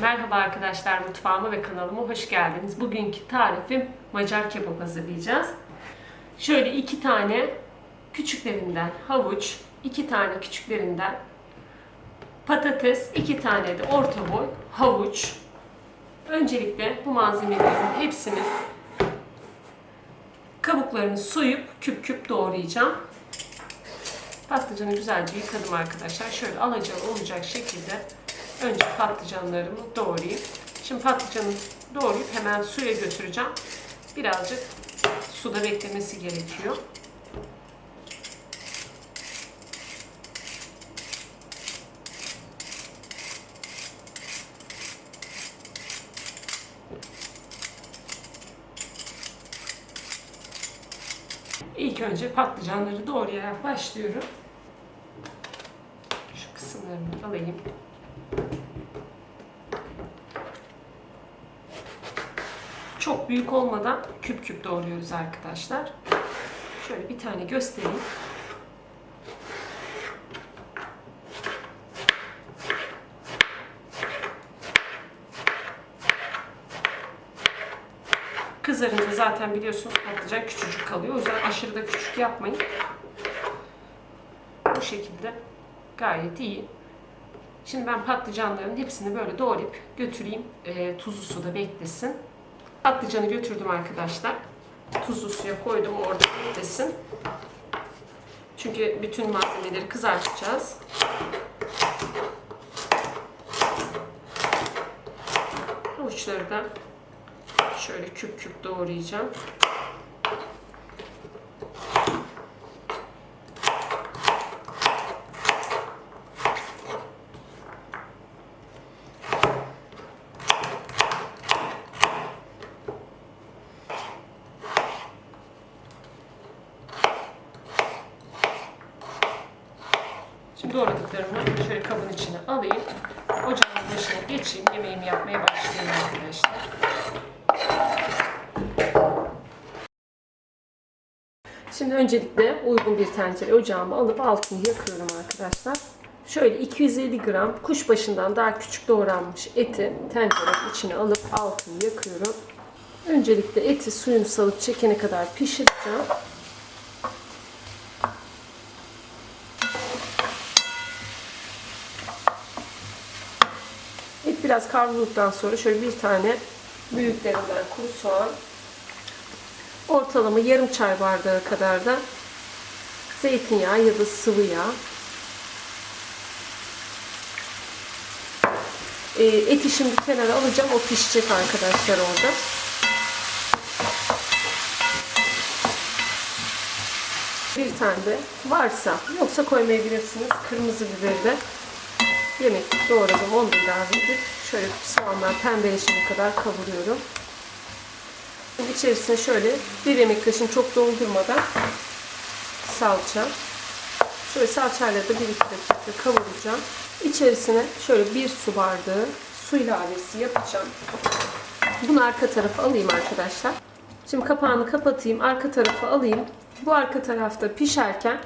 Merhaba arkadaşlar mutfağıma ve kanalıma hoş geldiniz. Bugünkü tarifim Macar kebap hazırlayacağız. Şöyle iki tane küçüklerinden havuç, iki tane küçüklerinden patates, iki tane de orta boy havuç. Öncelikle bu malzemelerin hepsini kabuklarını soyup küp küp doğrayacağım. Patlıcanı güzelce yıkadım arkadaşlar. Şöyle alacalı olacak şekilde önce patlıcanlarımı doğrayayım. Şimdi patlıcanı doğrayıp hemen suya götüreceğim. Birazcık suda beklemesi gerekiyor. İlk önce patlıcanları doğrayarak başlıyorum. Şu kısımlarını alayım. Çok büyük olmadan küp küp doğruyoruz arkadaşlar. Şöyle bir tane göstereyim. Kızarınca zaten biliyorsunuz patlıcan küçücük kalıyor. O yüzden aşırı da küçük yapmayın. Bu şekilde gayet iyi. Şimdi ben patlıcanların hepsini böyle doğrayıp götüreyim. E, tuzlu suda beklesin. Patlıcanı götürdüm arkadaşlar. Tuzlu suya koydum orada beklesin. Çünkü bütün malzemeleri kızartacağız. Havuçları da şöyle küp küp doğrayacağım. Doğradıklarımı şöyle kabın içine alayım. Ocağın başına geçeyim. Yemeğimi yapmaya başlayayım arkadaşlar. Şimdi öncelikle uygun bir tencere ocağıma alıp altını yakıyorum arkadaşlar. Şöyle 250 gram kuşbaşından daha küçük doğranmış eti tencerenin içine alıp altını yakıyorum. Öncelikle eti suyunu salıp çekene kadar pişireceğim. Biraz kavrulduktan sonra şöyle bir tane büyüklerinden kuru soğan, ortalama yarım çay bardağı kadar da zeytinyağı ya da sıvı yağ. Ee, eti şimdi kenara alacağım. O pişecek arkadaşlar orada. Bir tane de varsa yoksa koymayabilirsiniz. Kırmızı biberi de yemek doğradım. Onu da ilave edip şöyle soğanlar pembeleşene kadar kavuruyorum. Şimdi içerisine şöyle bir yemek kaşığını çok doldurmadan salça. Şöyle salçayla da bir iki dakika kavuracağım. İçerisine şöyle bir su bardağı su ilavesi yapacağım. Bunu arka tarafa alayım arkadaşlar. Şimdi kapağını kapatayım. Arka tarafa alayım. Bu arka tarafta pişerken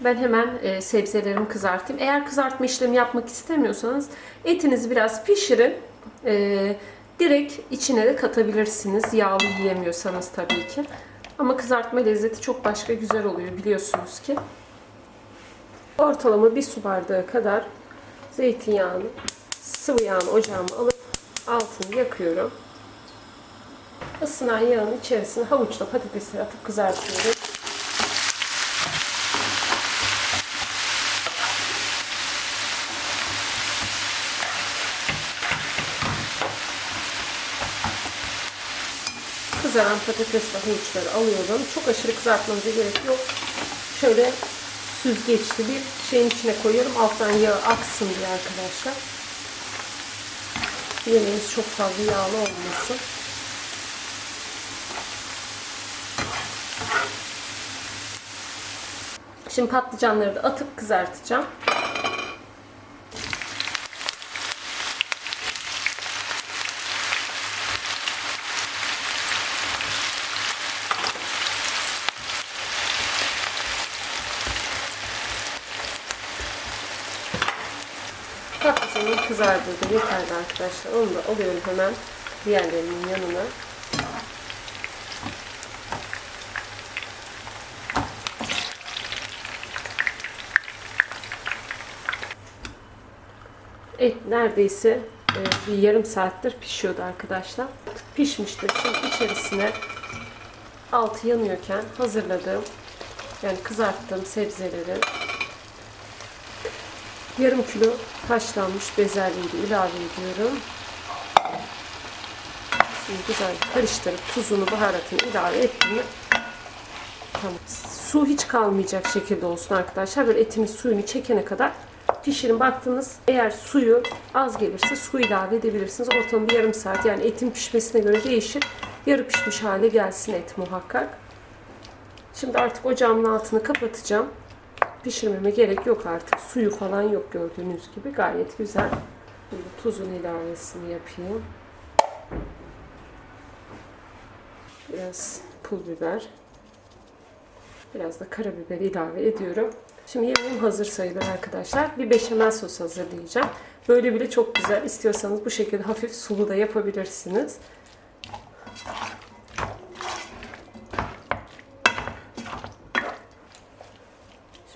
ben hemen e, sebzelerimi kızartayım. Eğer kızartma işlemi yapmak istemiyorsanız etinizi biraz pişirin. E, direkt içine de katabilirsiniz. Yağlı yiyemiyorsanız tabii ki. Ama kızartma lezzeti çok başka güzel oluyor biliyorsunuz ki. Ortalama bir su bardağı kadar zeytinyağını, sıvı yağını ocağıma alıp altını yakıyorum. Isınan yağın içerisine havuçla patatesleri atıp kızartıyorum. Kızaran patates ve havuçları alıyorum. Çok aşırı kızartmanıza gerek yok. Şöyle süzgeçli bir şeyin içine koyuyorum. Alttan yağ aksın diye arkadaşlar. Yemeğimiz çok fazla yağlı olmasın. Şimdi patlıcanları da atıp kızartacağım. Kızardığı da yeterli arkadaşlar. Onu da alıyorum hemen diğerlerinin yanına. Et neredeyse e, bir yarım saattir pişiyordu arkadaşlar. Pişmiştir. Şimdi içerisine altı yanıyorken hazırladığım yani kızarttığım sebzeleri yarım kilo haşlanmış bezelyeyi de ilave ediyorum. Şimdi güzel karıştırıp tuzunu, baharatını ilave ettim. Tamam. Su hiç kalmayacak şekilde olsun arkadaşlar. Böyle etimiz suyunu çekene kadar pişirin. Baktınız eğer suyu az gelirse su ilave edebilirsiniz. Ortalama bir yarım saat yani etin pişmesine göre değişir. Yarı pişmiş hale gelsin et muhakkak. Şimdi artık ocağımın altını kapatacağım. Pişirmeme gerek yok artık. Suyu falan yok gördüğünüz gibi. Gayet güzel. Şimdi tuzun ilavesini yapayım. Biraz pul biber. Biraz da karabiber ilave ediyorum. Şimdi yemeğim hazır sayılır arkadaşlar. Bir beşamel sos hazırlayacağım. Böyle bile çok güzel. İstiyorsanız bu şekilde hafif sulu da yapabilirsiniz.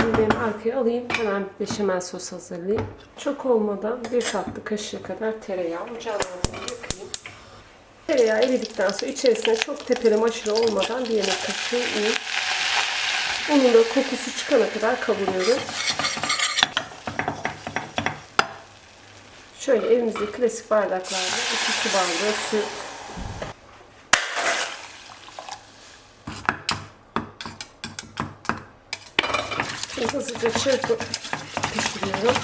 Şimdi benim arkaya alayım. Hemen beşamel sos hazırlayayım. Çok olmadan bir tatlı kaşığı kadar tereyağı ocağın altına yakayım. Tereyağı eridikten sonra içerisine çok tepelem aşırı olmadan bir yemek kaşığı un. Unun da kokusu çıkana kadar kavuruyoruz. Şöyle evimizde klasik bardaklarda 2 su bardağı süt, Şimdi hızlıca çırpıp pişiriyorum.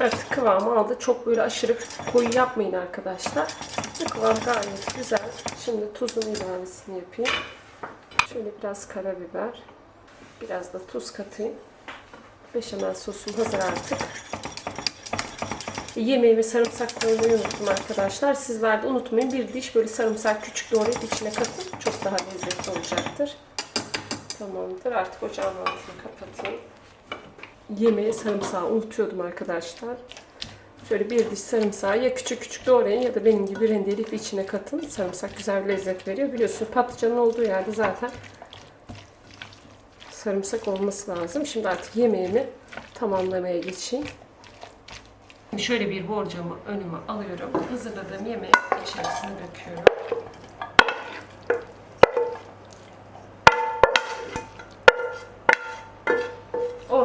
Artık kıvamı aldı. Çok böyle aşırı koyu yapmayın arkadaşlar. Bu kıvam gayet güzel. Şimdi tuzun ilavesini yapayım. Şöyle biraz karabiber. Biraz da tuz katayım. Beşamel sosum hazır artık. Yemeğime sarımsak koymayı unuttum arkadaşlar. Sizler de unutmayın. Bir diş böyle sarımsak küçük doğrayıp içine katın. Çok daha lezzetli olacaktır. Tamamdır. Artık ocağın altını kapatayım. Yemeğe sarımsağı unutuyordum arkadaşlar. Şöyle bir diş sarımsağı ya küçük küçük doğrayın ya da benim gibi rendeleyip içine katın. Sarımsak güzel bir lezzet veriyor. Biliyorsunuz patlıcanın olduğu yerde zaten sarımsak olması lazım. Şimdi artık yemeğimi tamamlamaya geçeyim. Şöyle bir borcamı önüme alıyorum. Hazırladığım yemeği içerisine döküyorum.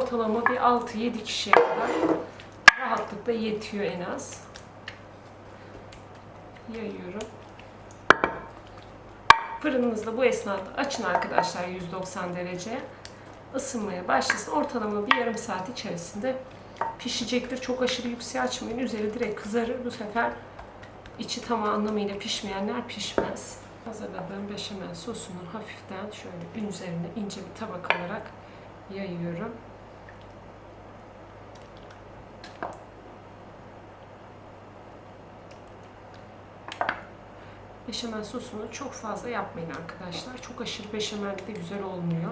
Ortalama bir 6-7 kişiye kadar rahatlıkla yetiyor en az. Yayıyorum. Fırınınızda bu esnada açın arkadaşlar 190 derece. Isınmaya başlasın. Ortalama bir yarım saat içerisinde pişecektir. Çok aşırı yükseğe açmayın. Üzeri direkt kızarır. Bu sefer içi tam anlamıyla pişmeyenler pişmez. Hazırladığım beşamel sosunun hafiften şöyle ün üzerine ince bir tabak olarak yayıyorum. Beşamel sosunu çok fazla yapmayın arkadaşlar. Çok aşırı beşamel de güzel olmuyor.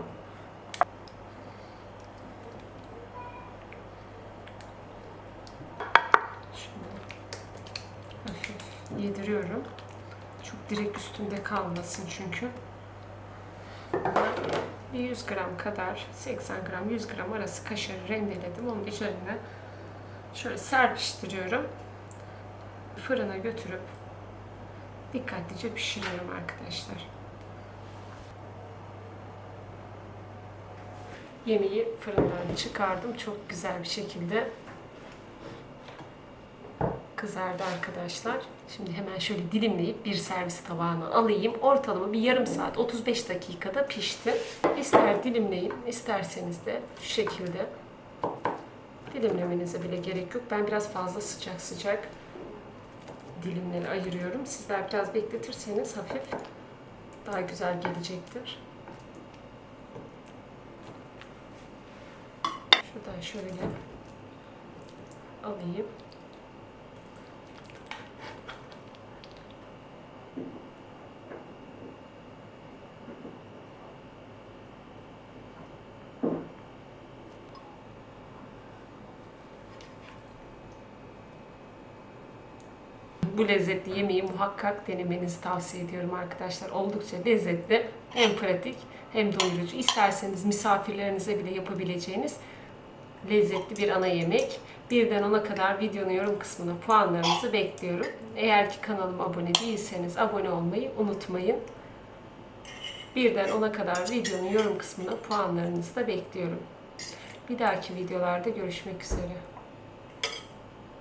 Şimdi yediriyorum. Çok direkt üstünde kalmasın çünkü. Bir 100 gram kadar, 80 gram, 100 gram arası kaşarı rendeledim. Onun üzerine şöyle serpiştiriyorum. Fırına götürüp dikkatlice pişiriyorum arkadaşlar. Yemeği fırından çıkardım. Çok güzel bir şekilde kızardı arkadaşlar. Şimdi hemen şöyle dilimleyip bir servis tabağına alayım. Ortalama bir yarım saat 35 dakikada pişti. İster dilimleyin isterseniz de şu şekilde dilimlemenize bile gerek yok. Ben biraz fazla sıcak sıcak dilimleri ayırıyorum. Sizler biraz bekletirseniz hafif daha güzel gelecektir. Şuradan şöyle alayım. Bu lezzetli yemeği muhakkak denemenizi tavsiye ediyorum arkadaşlar. Oldukça lezzetli, hem pratik hem doyurucu. İsterseniz misafirlerinize bile yapabileceğiniz lezzetli bir ana yemek. Birden ona kadar videonun yorum kısmına puanlarınızı bekliyorum. Eğer ki kanalıma abone değilseniz abone olmayı unutmayın. Birden ona kadar videonun yorum kısmına puanlarınızı da bekliyorum. Bir dahaki videolarda görüşmek üzere.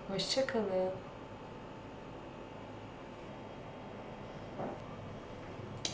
Hoşçakalın.